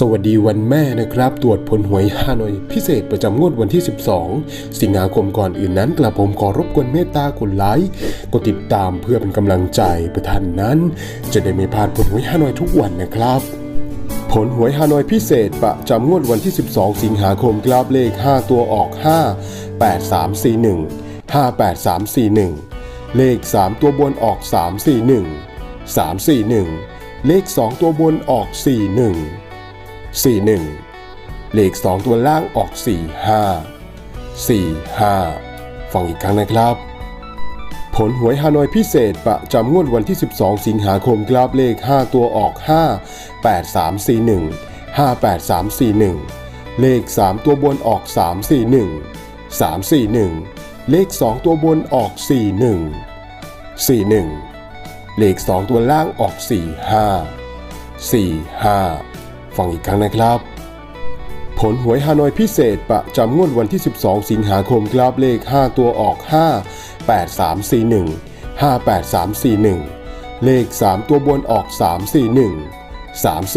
สวัสดีวันแม่นะครับ ตรวจผลหวยฮานอย พิเศษประจำงวดวันที่ 12 สิงหาคมก่อนอื่นนั้นกระผมขอรบกวนเมตตากดไลค์กดติดตามเพื่อเป็นกำลังใจประท่านนั้น จะได้ไม่พลาดผลหวยฮานอยทุกวันนะครับ ผลหวยฮานอยพิเศษประจำงวดวันที่ 12 สิงหาคมกราบเลข 5 ตัวออก 5 8 3 4 1 5 8 3 4 1 เลข 3 ตัวบนออก 3 4 1 3 4 1 เลข 2 ตัวบนออก 4 1 41 เลข 2 ตัวล่างออก 45 45 ฟังอีกครั้งนะครับ ผลหวยฮานอยพิเศษประจำงวดวันที่ 12 สิงหาคมกราบเลข 5 ตัวออก 5 8 3 4 1 5 8 3 4 1 เลข 3 ตัวบนออก 3 4 1 3 4 1 เลข 2 ตัวบนออก 4 1 4 1 เลข 2 ตัวล่างออก 4 5 4 5 ฟังอีกครั้งนะครับ ผลหวยฮานอยพิเศษประจำงวดวันที่ 12 สิงหาคมกราบเลข 5 ตัวออก 5 8 3 4 1 5 8 3 4 1 เลข 3 ตัวบนออก 3 4 1 3 4